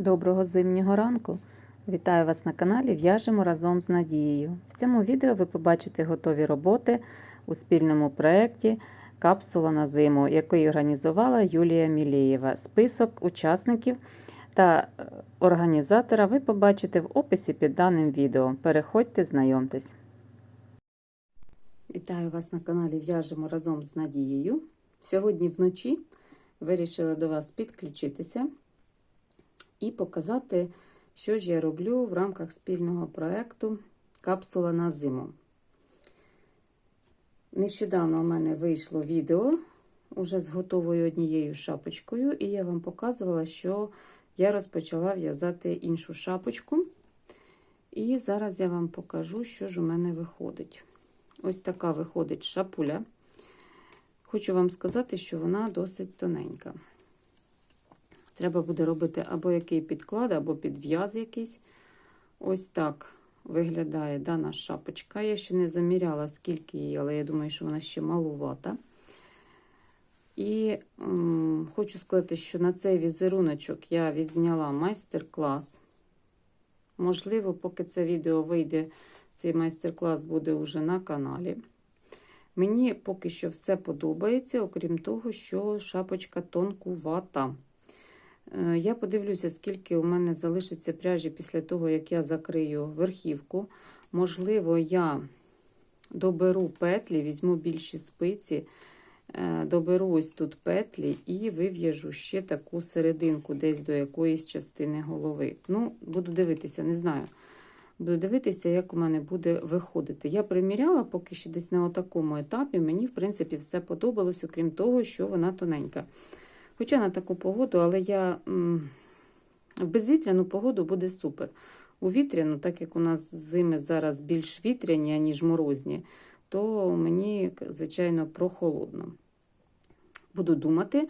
Доброго зимнього ранку! Вітаю вас на каналі В'яжемо разом з Надією. В цьому відео ви побачите готові роботи у спільному проєкті Капсула на зиму, який організувала Юлія Мілєєва. Список учасників та е, організатора ви побачите в описі під даним відео. Переходьте, знайомтесь. Вітаю вас на каналі В'яжемо разом з Надією. Сьогодні вночі вирішила до вас підключитися і показати, що ж я роблю в рамках спільного проєкту Капсула на зиму. Нещодавно у мене вийшло відео уже з готовою однією шапочкою, і я вам показувала, що я розпочала в'язати іншу шапочку. І зараз я вам покажу, що ж у мене виходить. Ось така виходить шапуля. Хочу вам сказати, що вона досить тоненька. Треба буде робити або який підклад, або підв'яз якийсь. Ось так виглядає дана шапочка. Я ще не заміряла, скільки її, але я думаю, що вона ще малувата. І м, хочу сказати, що на цей візеруночок я відзняла майстер-клас. Можливо, поки це відео вийде, цей майстер-клас буде вже на каналі. Мені поки що все подобається, окрім того, що шапочка тонкувата. Я подивлюся, скільки у мене залишиться пряжі після того, як я закрию верхівку. Можливо, я доберу петлі, візьму більші спиці, доберу ось тут петлі і вив'яжу ще таку серединку, десь до якоїсь частини голови. Ну, буду дивитися, не знаю. Буду дивитися, як у мене буде виходити. Я приміряла поки що десь на такому етапі. Мені, в принципі, все подобалось, окрім того, що вона тоненька. Хоча на таку погоду, але я в безвітряну погоду буде супер. У вітряну, так як у нас зими зараз більш вітряні, ніж морозні, то мені, звичайно, прохолодно. Буду думати,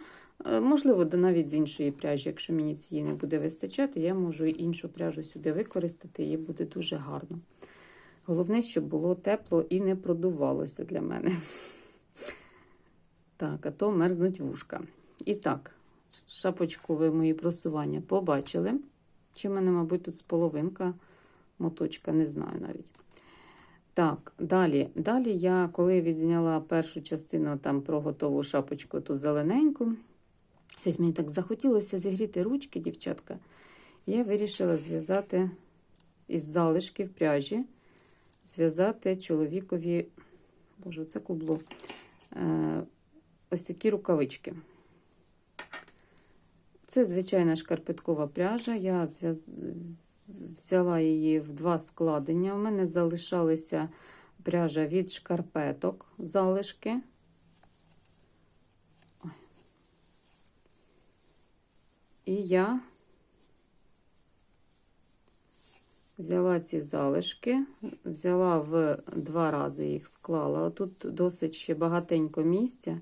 можливо, навіть з іншої пряжі, якщо мені цієї не буде вистачати, я можу і іншу пряжу сюди використати, її буде дуже гарно. Головне, щоб було тепло і не продувалося для мене. Так, а то мерзнуть вушка. І так, шапочкове мої просування побачили. Чи в мене, мабуть, тут з половинка моточка, не знаю навіть. Так, далі Далі я, коли відзняла першу частину там про готову шапочку, ту зелененьку, щось мені так захотілося зігріти ручки, дівчатка. Я вирішила зв'язати із залишків пряжі, зв'язати чоловікові, боже, це кубло, е, ось такі рукавички. Це звичайна шкарпеткова пряжа. Я взяла її в два складення. У мене залишалася пряжа від шкарпеток, залишки. І я взяла ці залишки, взяла в два рази їх склала. Тут досить ще багатенько місця.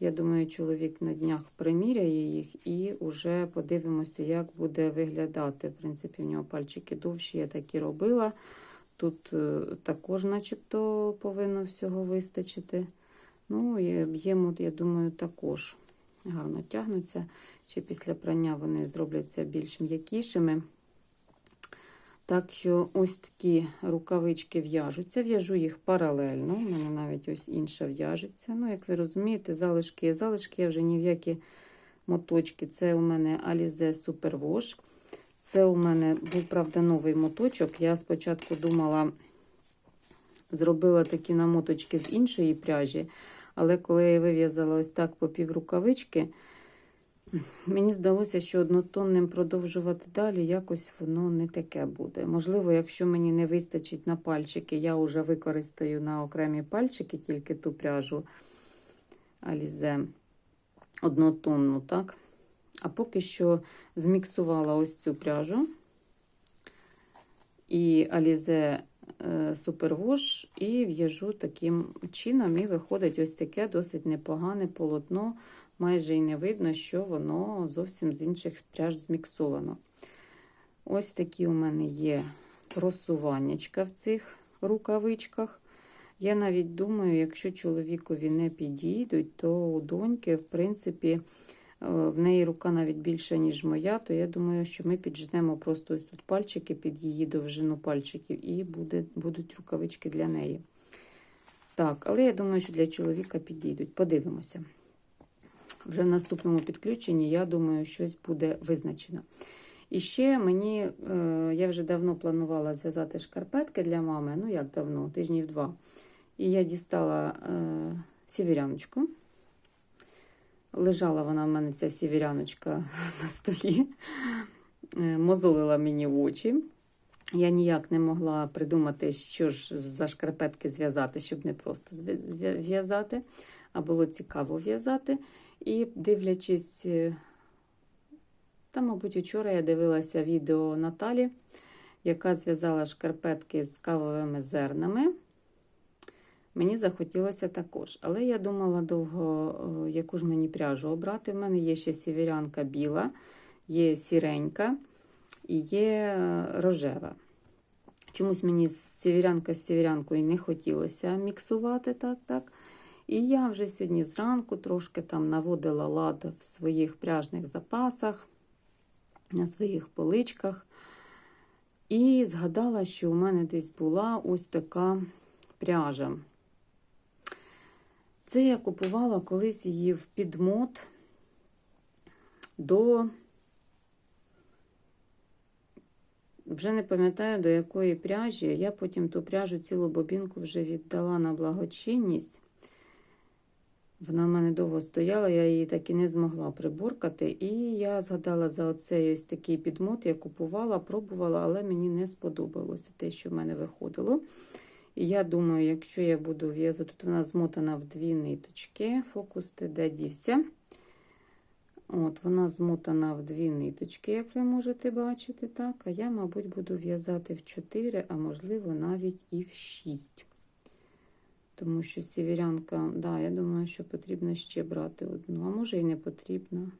Я думаю, чоловік на днях приміряє їх і вже подивимося, як буде виглядати. В принципі, в нього пальчики довші, я так і робила. Тут е, також, начебто, повинно всього вистачити. Ну, і я думаю, також гарно тягнуться. Чи після прання вони зробляться більш м'якішими. Так що ось такі рукавички в'яжуться, в'яжу їх паралельно. У мене навіть ось інша в'яжеться. Ну, як ви розумієте, залишки залишки, я вже ні в які моточки. Це у мене Alize Super Wash. Це у мене був, правда, новий моточок. Я спочатку думала, зробила такі намоточки з іншої пряжі, але коли я вив'язала ось так по піврукавички, Мені здалося, що однотонним продовжувати далі якось воно не таке буде. Можливо, якщо мені не вистачить на пальчики, я вже використаю на окремі пальчики тільки ту пряжу Алізе однотонну, так? А поки що зміксувала ось цю пряжу і Alize Superwash, і в'яжу таким чином, і виходить ось таке досить непогане полотно майже і не видно, що воно зовсім з інших пряж зміксовано. Ось такі у мене є просуваннячка в цих рукавичках. Я навіть думаю, якщо чоловікові не підійдуть, то у доньки, в принципі, в неї рука навіть більша, ніж моя, то я думаю, що ми піджнемо просто ось тут пальчики під її довжину пальчиків, і буде, будуть рукавички для неї. Так, але я думаю, що для чоловіка підійдуть. Подивимося. Вже в наступному підключенні, я думаю, щось буде визначено. І ще мені, е, я вже давно планувала зв'язати шкарпетки для мами, ну як давно, тижнів два. І я дістала е, сіверяночку. Лежала вона в мене, ця сіверяночка на столі, е, мозолила мені в очі. Я ніяк не могла придумати, що ж за шкарпетки зв'язати, щоб не просто зв'я- в'язати, а було цікаво в'язати. І дивлячись, е, та, мабуть, вчора я дивилася відео Наталі, яка зв'язала шкарпетки з кавовими зернами. Мені захотілося також. Але я думала довго, е, яку ж мені пряжу обрати. В мене є ще сіверянка біла, є сіренька і є е, рожева. Чомусь мені сіверянка з сіверянкою не хотілося міксувати так, так. І я вже сьогодні зранку трошки там наводила лад в своїх пряжних запасах, на своїх поличках. І згадала, що у мене десь була ось така пряжа. Це я купувала колись її в підмот до, вже не пам'ятаю до якої пряжі. Я потім ту пряжу цілу бобінку вже віддала на благочинність. Вона в мене довго стояла, я її так і не змогла приборкати. І я згадала за оцей ось такий підмот, я купувала, пробувала, але мені не сподобалося те, що в мене виходило. І я думаю, якщо я буду в'язати, тут вона змотана в дві ниточки, фокус ти де дівся. От, Вона змотана в дві ниточки, як ви можете бачити. так. А я, мабуть, буду в'язати в 4, а можливо, навіть і в 6. Тому що сіверянка, да, я думаю, що потрібно ще брати одну, а може і не потрібно.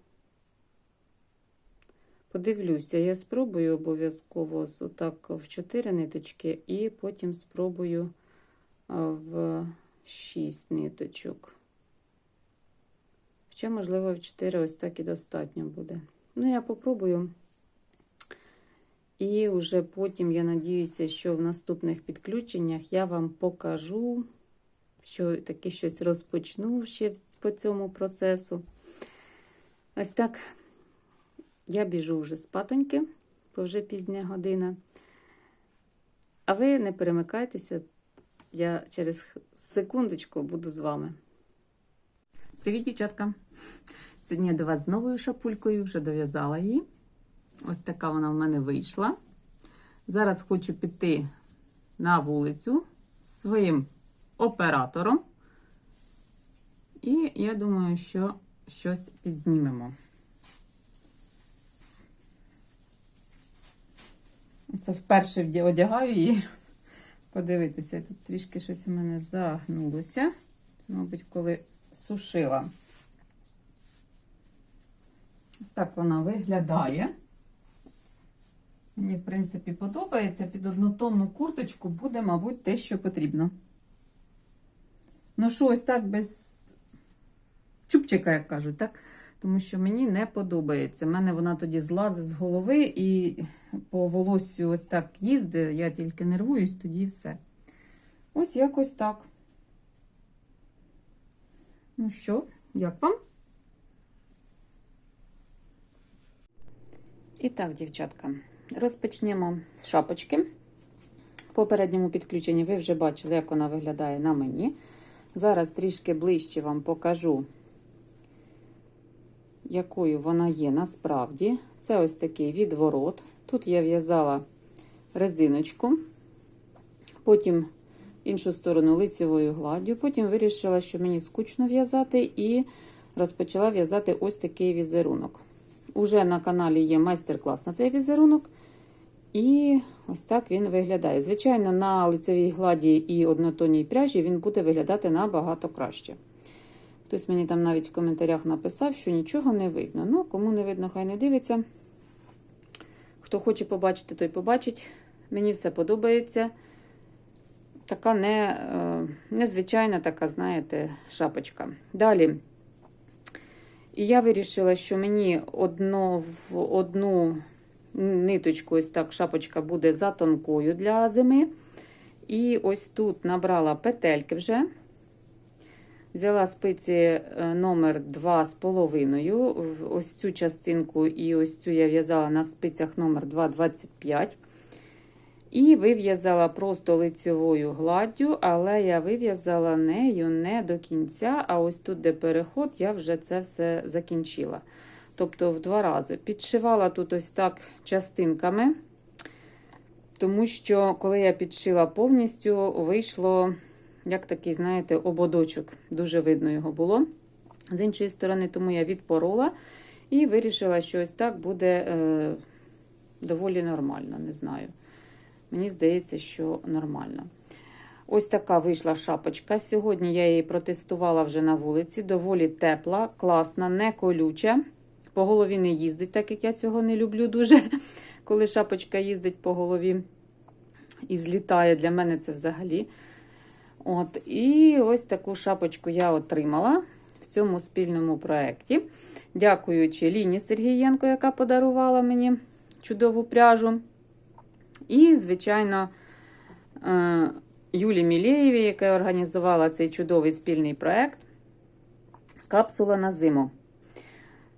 Подивлюся, я спробую обов'язково отак в 4 ниточки, і потім спробую в 6 ниточок. Хоча, можливо, в 4 ось так і достатньо буде. Ну, я попробую. І вже потім, я надіюся, що в наступних підключеннях я вам покажу, що таке щось розпочну ще по цьому процесу. Ось так. Я біжу вже спатоньки, бо вже пізня година. А ви не перемикайтеся, я через секундочку буду з вами. Привіт, дівчатка! Сьогодні я до вас з новою шапулькою, вже дов'язала її. Ось така вона в мене вийшла. Зараз хочу піти на вулицю з своїм оператором. І я думаю, що щось підзнімемо. Це вперше одягаю її. Подивитися, тут трішки щось у мене загнулося. Це, мабуть, коли сушила. Ось так вона виглядає. Мені, в принципі, подобається. Під однотонну курточку буде, мабуть, те, що потрібно. Ну, що, ось так без чубчика, як кажуть, так? Тому що мені не подобається. У мене вона тоді злазить з голови і по волоссю ось так їздить, я тільки нервуюсь, тоді все. Ось якось так. Ну що, як вам? І так, дівчатка, розпочнемо з шапочки. В попередньому підключенні ви вже бачили, як вона виглядає на мені. Зараз трішки ближче вам покажу, якою вона є насправді. Це ось такий відворот. Тут я в'язала резиночку, потім іншу сторону лицевою гладдю. Потім вирішила, що мені скучно в'язати, і розпочала в'язати ось такий візерунок. Уже на каналі є майстер-клас на цей візерунок. І ось так він виглядає. Звичайно, на лицевій гладі і однотонній пряжі він буде виглядати набагато краще. Хтось мені там навіть в коментарях написав, що нічого не видно. Ну, кому не видно, хай не дивиться. Хто хоче побачити, той побачить. Мені все подобається. Така не, е, незвичайна така, знаєте, шапочка. Далі. І я вирішила, що мені одно, в одну ниточку, ось так шапочка буде за тонкою для зими. І ось тут набрала петельки вже. Взяла спиці е, номер 2,5. В Ось цю частинку і ось цю я в'язала на спицях номер 2,25. І вив'язала просто лицьовою гладдю, але я вив'язала нею не до кінця, а ось тут, де переход, я вже це все закінчила. Тобто в два рази. Підшивала тут ось так частинками, тому що, коли я підшила повністю, вийшло, як такий, знаєте, ободочок. Дуже видно його було. З іншої сторони, тому я відпорола і вирішила, що ось так буде е, доволі нормально, не знаю. Мені здається, що нормально. Ось така вийшла шапочка. Сьогодні я її протестувала вже на вулиці. Доволі тепла, класна, не колюча. По голові не їздить, так як я цього не люблю дуже, коли шапочка їздить по голові і злітає. Для мене це взагалі. От, І ось таку шапочку я отримала в цьому спільному проєкті. Дякуючи Ліні Сергієнко, яка подарувала мені чудову пряжу. І, звичайно, е, Юлі Мілєєві, яка організувала цей чудовий спільний проєкт Капсула на зиму.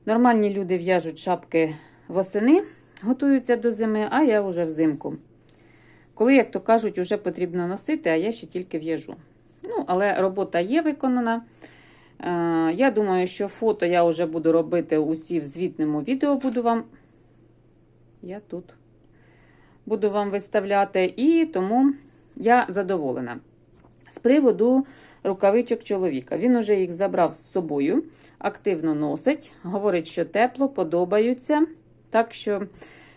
Нормальні люди в'яжуть шапки восени, готуються до зими, а я вже взимку. Коли, як то кажуть, вже потрібно носити, а я ще тільки в'яжу. Ну, але робота є виконана. Е, Я думаю, що фото я вже буду робити усі в звітному відео. Буду вам. Я тут буду вам виставляти, і тому я задоволена. З приводу рукавичок чоловіка. Він уже їх забрав з собою, активно носить, говорить, що тепло, подобаються. Так що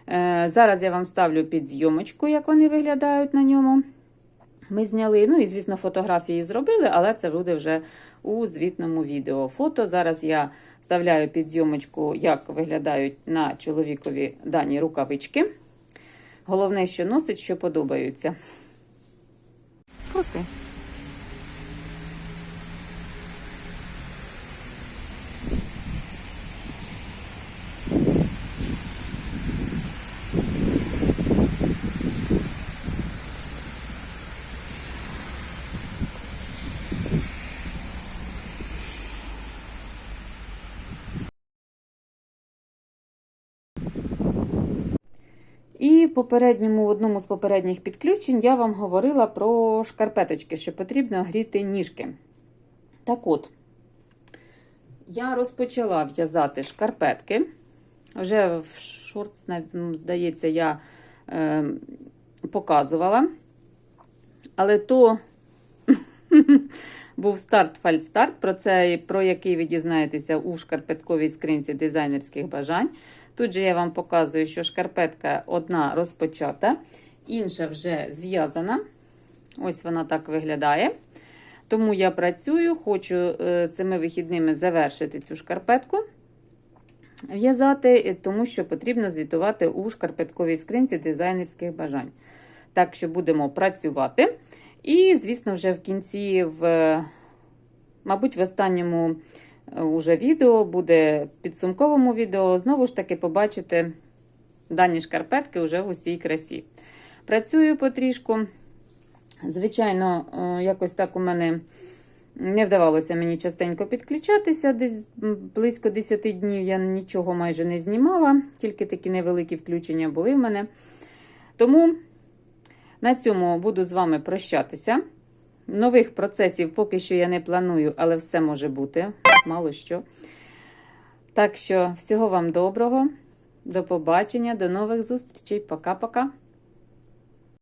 е, зараз я вам ставлю під зйомочку, як вони виглядають на ньому. Ми зняли, ну і, звісно, фотографії зробили, але це буде вже у звітному відео. Фото. Зараз я вставляю під зйомочку, як виглядають на чоловікові дані рукавички. Головне, що носить, що подобаються. Крути. І в попередньому, в одному з попередніх підключень я вам говорила про шкарпеточки, що потрібно гріти ніжки. Так от, я розпочала в'язати шкарпетки. Вже в шортс, здається, я е, показувала. Але то був старт-фальстарт, про це, про який ви дізнаєтеся у шкарпетковій скринці дизайнерських бажань. Тут же я вам показую, що шкарпетка одна розпочата, інша вже зв'язана. Ось вона так виглядає. Тому я працюю, хочу е, цими вихідними завершити цю шкарпетку, в'язати, тому що потрібно звітувати у шкарпетковій скринці дизайнерських бажань. Так що будемо працювати. І, звісно, вже в кінці, в, мабуть, в останньому уже відео, буде підсумковому відео. Знову ж таки, побачите дані шкарпетки вже в усій красі. Працюю потрішку. Звичайно, якось так у мене не вдавалося мені частенько підключатися. Десь близько 10 днів я нічого майже не знімала, тільки такі невеликі включення були в мене. Тому на цьому буду з вами прощатися. Нових процесів поки що я не планую, але все може бути, мало що. Так що, всього вам доброго, до побачення, до нових зустрічей. Пока-пока.